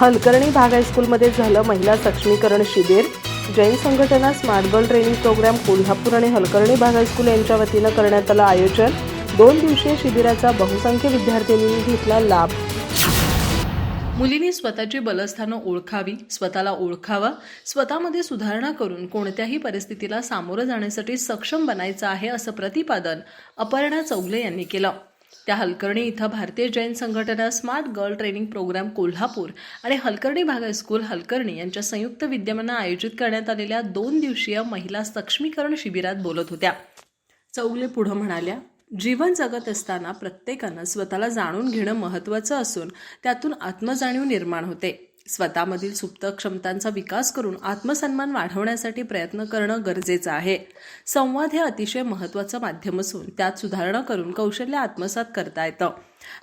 हलकर्णी भाग हायस्कूलमध्ये झालं महिला सक्षमीकरण शिबिर. Jain Sanghatana smart girl training programme Kolhapur आणि हलकर्णी भाग हायस्कूल यांच्या वतीनं करण्यात आलं आयोजन. दोन दिवसीय शिबिराचा बहुसंख्य विद्यार्थिनींनी घेतला लाभ. मुलींनी स्वतःची बलस्थानं ओळखावी स्वतःला ओळखावं स्वतःमध्ये सुधारणा करून कोणत्याही परिस्थितीला सामोरं जाण्यासाठी सक्षम बनायचं आहे असं प्रतिपादन अपर्णा चौगले यांनी केलं. त्या हलकर्णी इथं Bharatiya Jain Sanghatana smart girl training programme Kolhapur आणि हलकर्णी भाग हायस्कूल हलकर्णी यांच्या संयुक्त विद्यमानं आयोजित करण्यात आलेल्या दोन दिवसीय महिला सक्षमीकरण शिबिरात बोलत होत्या. चौगले पुढं म्हणाल्या जीवन जगत असताना प्रत्येकानं स्वतःला जाणून घेणं महत्त्वाचं असून त्यातून आत्मजाणीव निर्माण होते. स्वतःमधील सुप्त क्षमतांचा विकास करून आत्मसन्मान वाढवण्यासाठी प्रयत्न करणं गरजेचं आहे. संवाद हे अतिशय महत्त्वाचं माध्यम असून त्यात सुधारणा करून कौशल्य आत्मसात करता येतं.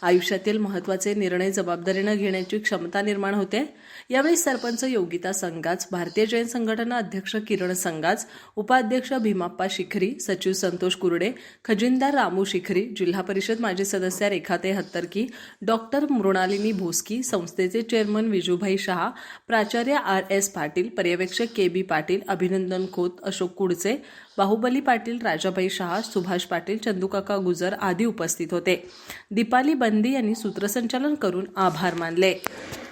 आयुष्यातील महत्त्वाचे निर्णय जबाबदारीनं घेण्याची क्षमता निर्माण होते. यावेळी सरपंच योगिता संघाच भारतीय जैन संघटना अध्यक्ष किरण संघाच उपाध्यक्ष भीमाप्पा शिखरी सचिव संतोष कुरडे खजिनदार रामू शिखरी जिल्हा परिषद माजी सदस्य रेखाते हत्तरकी डॉक्टर मृणालिनी भोसकी संस्थेचे चेअरमन विजूभाई शहा प्राचार्य आर एस पाटील पर्यवेक्षक के बी पाटील अभिनंदन खोत अशोक कुडचे बाहुबली पाटील राजाभाई शहा सुभाष पाटील चंदूकाका गुजर आदी उपस्थित होते. दीपाली बंदी यांनी सूत्रसंचालन करून आभार मानले.